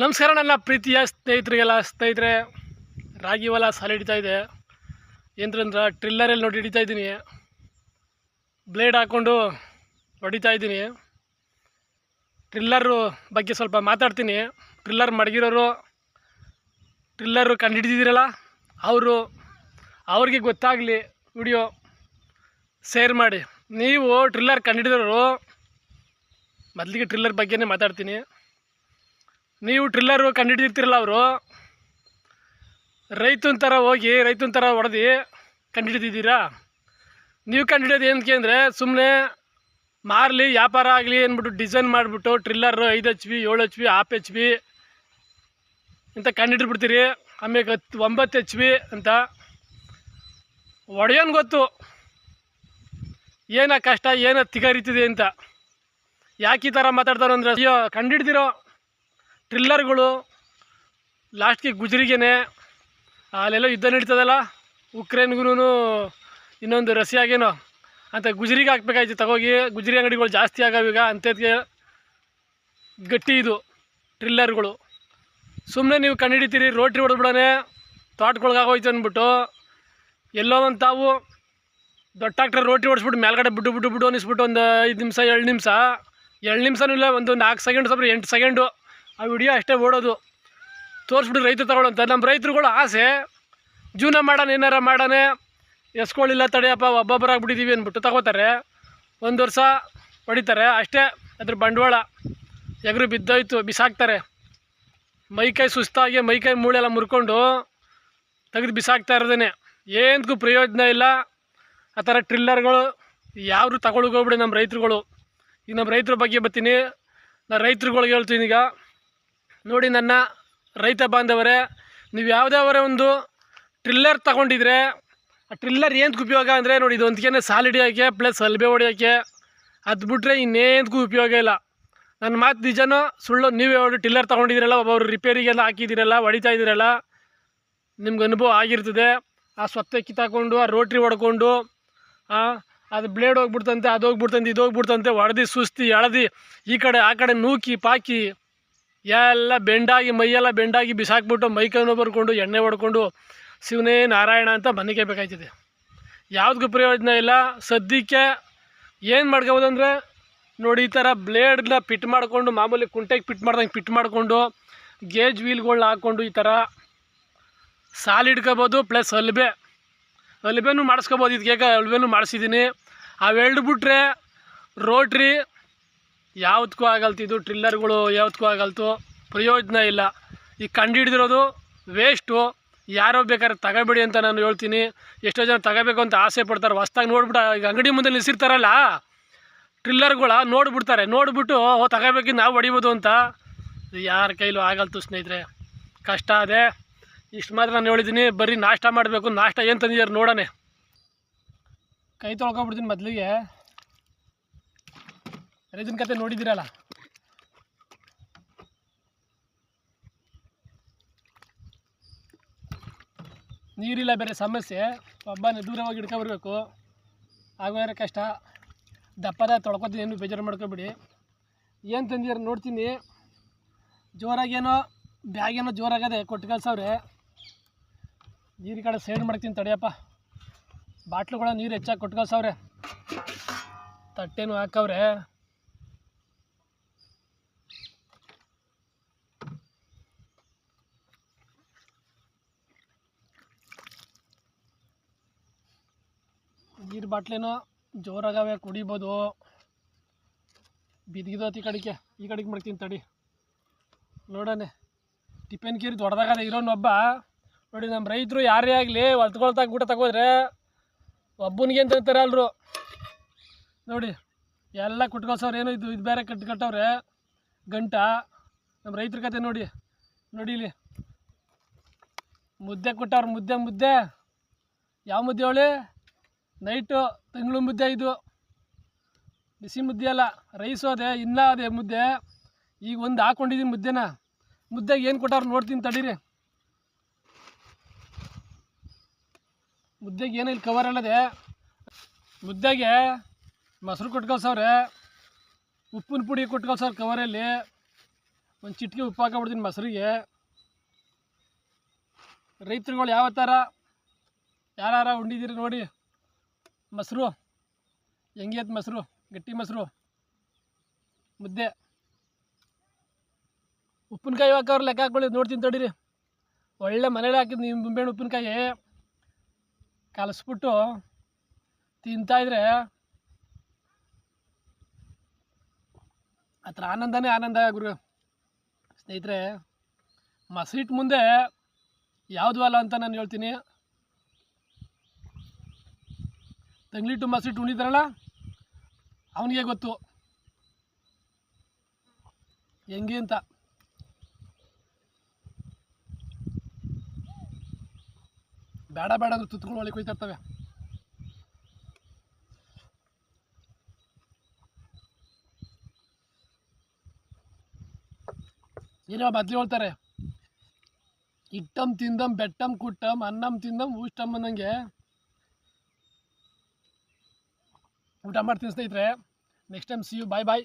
ನಮಸ್ಕಾರ ನನ್ನ ಪ್ರೀತಿಯ ಸ್ನೇಹಿತರಿಗೆಲ್ಲ, ಸ್ನೇಹಿತರೆ, ರಾಗಿ ಹೊಲ ಸಾಲ ಹಿಡಿತಾ ಇದೆ. ಏನಂದ್ರೆ ಟ್ರಿಲ್ಲರಲ್ಲಿ ನೋಡಿ ಹಿಡಿತಾ ಇದ್ದೀನಿ. ಬ್ಲೇಡ್ ಹಾಕ್ಕೊಂಡು ಹೊಡಿತಾ ಇದ್ದೀನಿ. ಟ್ರಿಲ್ಲರು ಬಗ್ಗೆ ಸ್ವಲ್ಪ ಮಾತಾಡ್ತೀನಿ. ಟ್ರಿಲ್ಲರ್ ಮಡಗಿರೋರು ಟ್ರಿಲ್ಲರು ಕಂಡುಹಿಡಿದಿದ್ದೀರಲ್ಲ ಅವರು, ಅವ್ರಿಗೆ ಗೊತ್ತಾಗಲಿ ವಿಡಿಯೋ ಶೇರ್ ಮಾಡಿ. ನೀವು ಟ್ರಿಲ್ಲರ್ ಕಂಡುಹಿಡಿದವರು ಮೊದಲಿಗೆ ಟ್ರಿಲ್ಲರ್ ಬಗ್ಗೆನೇ ಮಾತಾಡ್ತೀನಿ. ನೀವು ಟ್ರಿಲ್ಲರು ಕಂಡುಹಿಡಿದಿರ್ತಿರಲ್ಲ ಅವರು? ರೈತನ ಥರ ಹೋಗಿ, ರೈತನ ಥರ ಹೊಡೆದು ಕಂಡುಹಿಡಿದಿದ್ದೀರಾ? ನೀವು ಕಂಡುಹಿಡಿಯೋದು ಏನಕ್ಕೆ ಅಂದರೆ ಸುಮ್ಮನೆ ಮಾರಲಿ, ವ್ಯಾಪಾರ ಆಗಲಿ ಅಂದ್ಬಿಟ್ಟು ಡಿಸೈನ್ ಮಾಡಿಬಿಟ್ಟು ಟ್ರಿಲ್ಲರು ಐದು ಎಚ್ ಬಿ ಏಳು H B half H B ಅಂತ ಕಂಡುಹಿಡ್ಬಿಡ್ತೀರಿ ಆಮೇಲೆ ಹತ್ತು ಒಂಬತ್ತು ಹೆಚ್ ಬಿ ಅಂತ. ಒಡೆಯೋನು ಗೊತ್ತು. ಏನ ಕಷ್ಟ, ಏನ ತಿಗರಿತಿದೆ ಅಂತ. ಯಾಕೆ ಈ ಥರ ಮಾತಾಡ್ತಾರೋ ಅಂದರೆ ಅಯ್ಯೋ ಕಂಡಿಡ್ದಿರೋ ಟ್ರಿಲ್ಲರ್ಗಳು ಲಾಸ್ಟ್ಗೆ ಗುಜರಿಗೆನೆ, ಅಲ್ಲೆಲ್ಲ ಯುದ್ಧ ನಡೀತದಲ್ಲ ಉಕ್ರೇನ್ಗೂ ಇನ್ನೊಂದು ರಷ್ಯಾಗೇನೋ ಅಂತ ಗುಜರಿಗೆ ಹಾಕ್ಬೇಕಾಯ್ತು. ತಗೋಗಿ, ಗುಜರಿ ಅಂಗಡಿಗಳು ಜಾಸ್ತಿ ಆಗವೀಗ ಅಂಥದ್ಗೆ ಗಟ್ಟಿ ಇದು ಟ್ರಿಲ್ಲರ್ಗಳು ಸುಮ್ಮನೆ ನೀವು ಕಂಡುಹಿಡಿತೀರಿ ರೋಟ್ರಿ ಹೊಡೆದ್ಬಿಡೋನೆ ತೋಟಗಳ್ಗಾಗೋಯ್ತು ಅಂದ್ಬಿಟ್ಟು, ಎಲ್ಲೋ ಒಂದು ತಾವು ದೊಡ್ಡ ಟ್ರಾಕ್ಟರ್ ರೋಟ್ರಿ ಓಡಿಸ್ಬಿಟ್ಟು ಮೇಲ್ಗಡೆ ಬಿಟ್ಟು ಬಿಟ್ಟು ಬಿಟ್ಟು ಅನಿಸ್ಬಿಟ್ಟು ಒಂದು ಐದು ನಿಮಿಷ ಎರಡು ನಿಮಿಷ. ಎರಡು ನಿಮಿಷನೂ ಇಲ್ಲ, ಒಂದು ನಾಲ್ಕು ಸೆಕೆಂಡ್, ಸ್ವಲ್ಪ ಎಂಟು ಸೆಕೆಂಡು ಆ ವಿಡಿಯೋ ಅಷ್ಟೇ ಓಡೋದು. ತೋರಿಸ್ಬಿಟ್ಟು ರೈತರು ತಗೊಳ್ಳೋಂತ ನಮ್ಮ ರೈತರುಗಳು ಆಸೆ, ಜೀವನ ಮಾಡೋಣ, ಏನಾರ ಮಾಡೋಣ ಎಸ್ಕೊಳ್ಳಿಲ್ಲ ತಡೆಯಪ್ಪ ಒಬ್ಬೊಬ್ಬರಾಗ್ಬಿಟ್ಟಿದ್ದೀವಿ ಅಂದ್ಬಿಟ್ಟು ತಗೋತಾರೆ. ಒಂದು ವರ್ಷ ಹೊಡಿತಾರೆ ಅಷ್ಟೇ ಅದ್ರ ಬಂಡವಾಳ. ಎಗರು ಬಿದ್ದೋಯ್ತು, ಬಿಸಾಕ್ತಾರೆ. ಮೈಕೈ ಸುಸ್ತಾಗಿ ಮೈಕೈ ಮೂಳೆಲ್ಲ ಮುರ್ಕೊಂಡು ತೆಗೆದು ಬಿಸಾಕ್ತಾ ಇರೋದೇನೆ. ಏನಕ್ಕೂ ಪ್ರಯೋಜನ ಇಲ್ಲ. ಆ ಥರ ಟ್ರಿಲ್ಲರ್ಗಳು ಯಾರು ತಗೊಳಗೋಗ್ಬಿಡಿ ನಮ್ಮ ರೈತರುಗಳು. ಈಗ ನಮ್ಮ ರೈತರ ಬಗ್ಗೆ ಬರ್ತೀನಿ. ನಾನು ರೈತರುಗಳಿಗೆ ಹೇಳ್ತೀನಿ ಈಗ. ನೋಡಿ ನನ್ನ ರೈತ ಬಾಂಧವರೇ, ನೀವು ಯಾವುದಾವರೇ ಒಂದು ಟ್ರಿಲ್ಲರ್ ತಗೊಂಡಿದ್ರೆ, ಆ ಟ್ರಿಲ್ಲರ್ ಏನಕ್ಕೆ ಉಪಯೋಗ ಅಂದರೆ ನೋಡಿ ಇದು ಒಂದ್ಕೇನೆ ಸಾಲ್ ಹಿಡಿಯೋಕ್ಕೆ ಪ್ಲಸ್ ಅಲ್ಬೆ ಹೊಡಿಯೋಕ್ಕೆ ಅದು ಬಿಟ್ಟರೆ ಇನ್ನೇನಕ್ಕೂ ಉಪಯೋಗ ಇಲ್ಲ. ನನ್ನ ಮಾತು ನಿಜನೋ ಸುಳ್ಳು, ನೀವೇ ಹೇಳಿ ಟಿಲ್ಲರ್ ತೊಗೊಂಡಿದ್ದೀರಲ್ಲ, ಒಬ್ಬೊಬ್ರು ರಿಪೇರಿಗೆಲ್ಲ ಹಾಕಿದ್ದೀರಲ್ಲ, ಹೊಡಿತಾ ಇದ್ದೀರಲ್ಲ, ನಿಮ್ಗೆ ಅನುಭವ ಆಗಿರ್ತದೆ. ಆ ಸ್ವತ್ತೆ ಕಿತ್ತಾಕೊಂಡು, ಆ ರೋಟ್ರಿ ಹೊಡ್ಕೊಂಡು ಅದು ಬ್ಲೇಡ್ ಹೋಗ್ಬಿಡ್ತಂತೆ, ಅದು ಹೋಗ್ಬಿಡ್ತಂತೆ, ಇದು ಹೋಗ್ಬಿಡ್ತಂತೆ, ಹೊಡೆದು, ಸುಸ್ತಿ, ಎಳದಿ, ಈ ಕಡೆ, ಆ ಕಡೆ ನೂಕಿ, ಪಾಕಿ ಎಲ್ಲ ಬೆಂಡಾಗಿ, ಮೈಯೆಲ್ಲ ಬೆಂಡಾಗಿ ಬಿಸಾಕ್ಬಿಟ್ಟು ಮೈಕನ್ನು ಬರ್ಕೊಂಡು, ಎಣ್ಣೆ ಹೊಡ್ಕೊಂಡು ಶಿವನೇ ನಾರಾಯಣ ಅಂತ ಮನೆಗೆ ಬೇಕಾಯ್ತದೆ. ಯಾವುದಕ್ಕೂ ಪ್ರಯೋಜನ ಇಲ್ಲ. ಸದ್ಯಕ್ಕೆ ಏನು ಮಾಡ್ಕೋಬೋದಂದರೆ, ನೋಡಿ, ಈ ಥರ ಬ್ಲೇಡ್ನ ಪಿಟ್ ಮಾಡಿಕೊಂಡು, ಮಾಮೂಲಿ ಕುಂಟೆಗೆ ಪಿಟ್ ಮಾಡ್ದಂಗೆ ಪಿಟ್ ಮಾಡಿಕೊಂಡು, ಗೇಜ್ ವೀಲ್ಗಳ್ನ ಹಾಕ್ಕೊಂಡು ಈ ಥರ ಸಾಲ್ ಹಿಡ್ಕೋಬೋದು ಪ್ಲಸ್ ಅಲ್ಬೆ ಅಲ್ಬೆನೂ ಮಾಡಿಸ್ಕೋಬೋದು, ಇದಕ್ಕೆ ಅಲ್ಬೆನೂ ಮಾಡಿಸಿದ್ದೀನಿ ಅವೆರಡು ಬಿಟ್ರೆ ರೋಟ್ರಿ ಯಾವ್ದಕ್ಕೂ ಆಗಲ್ತು, ಇದು ಟ್ರಿಲ್ಲರ್ಗಳು ಯಾವ್ದಕ್ಕೂ ಆಗಲ್ತು, ಪ್ರಯೋಜನ ಇಲ್ಲ. ಈಗ ಕಂಡುಹಿಡ್ದಿರೋದು ವೇಸ್ಟು ಯಾರೋ ಬೇಕಾದ್ರೆ ತಗೋಬೇಡಿ ಅಂತ ನಾನು ಹೇಳ್ತೀನಿ. ಎಷ್ಟೋ ಜನ ತಗೋಬೇಕು ಅಂತ ಆಸೆ ಪಡ್ತಾರೆ. ಹೊಸ್ದಾಗಿ ನೋಡ್ಬಿಟ್ಟು, ಈಗ ಅಂಗಡಿ ಮುಂದೆ ನಿಲ್ಲಿಸಿರ್ತಾರಲ್ಲ ಟ್ರಿಲ್ಲರ್ಗಳ ನೋಡ್ಬಿಡ್ತಾರೆ. ನೋಡ್ಬಿಟ್ಟು, ಓ ತಗೋಬೇಕು ನಾವು ಹೊಡಿಬೋದು ಅಂತ. ಯಾರ ಕೈಲೂ ಆಗಲ್ತು ಸ್ನೇಹಿತರೆ. ಕಷ್ಟ ಅದೇ. ಇಷ್ಟು ಮಾತ್ರ ನಾನು ಹೇಳಿದ್ದೀನಿ ಬರೀ ನಾಷ್ಟ ಮಾಡಬೇಕು. ನಾಷ್ಟ ಏನು ತಂದಿದ್ದಾರೆ ನೋಡೋಣ. ಕೈ ತೊಳ್ಕೊಬಿಡ್ತೀನಿ ಮೊದಲಿಗೆ. ರೈತನ ಕತೆ ನೋಡಿದ್ದೀರಲ್ಲ? ನೀರಿಲ್ಲ ಬೇರೆ ಸಮಸ್ಯೆ. ಒಬ್ಬನೇ ದೂರವಾಗಿ ಹಿಡ್ಕೊಬರ್ಬೇಕು ಆಗೋದ್ರೆ ಕಷ್ಟ. ದಪ್ಪದ ತೊಳ್ಕೊತೀನಿ ಏನು ಬೇಜಾರು ಮಾಡ್ಕೊಬಿಡಿ. ಏನು ತಂದಿದ್ದಾರೆ ನೋಡ್ತೀನಿ. ಜೋರಾಗೇನೋ, ಬ್ಯಾಗೇನೋ ಜೋರಾಗದೆ ಕೊಟ್ಟು ಕಳ್ಸವ್ರೆ. ನೀರು ಕಡೆ ಸೈಡ್ ಮಾಡ್ತೀನಿ ತಡಿಯಪ್ಪ. ಬಾಟ್ಲುಗಳ ನೀರು ಹೆಚ್ಚಾಗಿ ಕೊಟ್ಟು ಕಳ್ಸವ್ರೆ. ತಟ್ಟೆನೂ ಹಾಕವ್ರೆ. ನೀರು ಬಾಟ್ಲೇನೋ ಜೋರಾಗವೆ, ಕುಡಿಬೋದು. ಬಿದ್ಗಿದೋತಿ ಈ ಕಡೆಗೆ ಈ ಕಡೆಗೆ ಮಾಡ್ತೀನಿ ತಡಿ. ನೋಡೋಣ. ಟಿಫಿನ್ ಕೀರಿ ದೊಡ್ಡದಾಗದೆ ಇರೋನೊಬ್ಬ. ನೋಡಿ ನಮ್ಮ ರೈತರು ಯಾರೇ ಆಗಲಿ ಹೊಲ್ತ್ಕೊಳ್ತಾಗ ಊಟ ತಗೋದ್ರೆ ಒಬ್ಬನಿಗೆ ಅಂತ ಅಂತಾರೆ ಅಲ್ರು ನೋಡಿ, ಎಲ್ಲ ಕುಟ್ಕೊಳ್ಸೋರು ಏನೋ ಇದು ಇದು ಬೇರೆ ಕಟ್ಟು ಕಟ್ಟವ್ರೆ. ಗಂಟ. ನಮ್ಮ ರೈತರ ಕತೆ ನೋಡಿ. ನೋಡಿ ಇಲ್ಲಿ. ಮುದ್ದೆ ಕೊಟ್ಟವ್ರು ಮುದ್ದೆ ಮುದ್ದೆ. ಯಾವ ಮುದ್ದೆ ಹೇಳಿ ನೈಟು ತಿಂಗಳು ಮುದ್ದೆ ಇದು. ಬಿಸಿ ಮುದ್ದೆ ಅಲ್ಲ ರೈಸು ಅದೇ ಇಲ್ಲ ಅದೇ ಮುದ್ದೆ. ಈಗ ಒಂದು ಹಾಕ್ಕೊಂಡಿದ್ದೀನಿ ಮುದ್ದೆನ. ಮುದ್ದೆಗೆ ಏನು ಕೊಟ್ಟಾರ ನೋಡ್ತೀನಿ ತಡೀರಿ. ಮುದ್ದೆಗೆ ಏನು ಇಲ್ಲಿ ಕವರ್ ಅಲ್ಲದೆ. ಮುದ್ದೆಗೆ ಮೊಸರು ಕೊಟ್ಟು ಉಪ್ಪಿನ ಪುಡಿ ಕೊಟ್ಟು ಕಳ್ಸವ್ರೆ ಕವರಲ್ಲಿ ಒಂದು ಚಿಟಿಕೆ ಉಪ್ಪು ಹಾಕೊಬಿಡ್ತೀನಿ ಮೊಸರಿಗೆ. ರೈತರುಗಳು ಯಾವ ಥರ ಯಾರು ಉಂಡಿದ್ದೀರಿ ನೋಡಿ. ಮೊಸರು. ಹೆಂಗೆ ಐತೆ ಮೊಸರು? ಗಟ್ಟಿ ಮೊಸರು. ಮುದ್ದೆ. ಉಪ್ಪಿನಕಾಯಿ ಹಾಕೋರು ಲೆಕ್ಕ ಹಾಕೊಳ್ಳಿ ನೋಡ್ತೀನಿ ತಡೀರಿ. ಒಳ್ಳೆ ಮನೇಲಿ ಹಾಕಿದ್ದು ನೀವು ನಿಂಬೆಹಣ್ಣು ಉಪ್ಪಿನಕಾಯಿ. ಕಲಸ್ಬಿಟ್ಟು ತಿಂತಾಯಿದ್ರೆ ಆ ಥರ ಆನಂದನೇ ಆನಂದ ಗುರು. ಸ್ನೇಹಿತರೆ ಮಸೀಟ್ ಮುಂದೆ ಯಾವುದು ಅಲ್ಲ ಅಂತ ನಾನು ಹೇಳ್ತೀನಿ. ತಂಗ್ಲಿಟ್ಟು ಮಸೀಟ್ ಉಣಿದ್ರಲ್ಲ ಅವನಿಗೆ ಗೊತ್ತು. ಹೆಂಗೆ ಅಂತ. ಬೇಡ ಬೇಡ ಅಂದ್ರೆ ತುತ್ಕೊಂಡು ಒಳಗೆ ಇರ್ತವೆ ಏನೋ ಬದ್ಲಿ ಹೇಳ್ತಾರೆ. ಇಟ್ಟಂ ತಿಂದಂ ಬೆಟ್ಟಂ ಕುಟ್ಟಂ ಅನ್ನಂ ತಿಂದಂ ಊಷ್ಟಮ್ ಅನ್ನಂಗೆ. ಊಟ ಮಾಡ್ತೀನಿ ಸ್ನೇಹಿತರೆ next time see you bye bye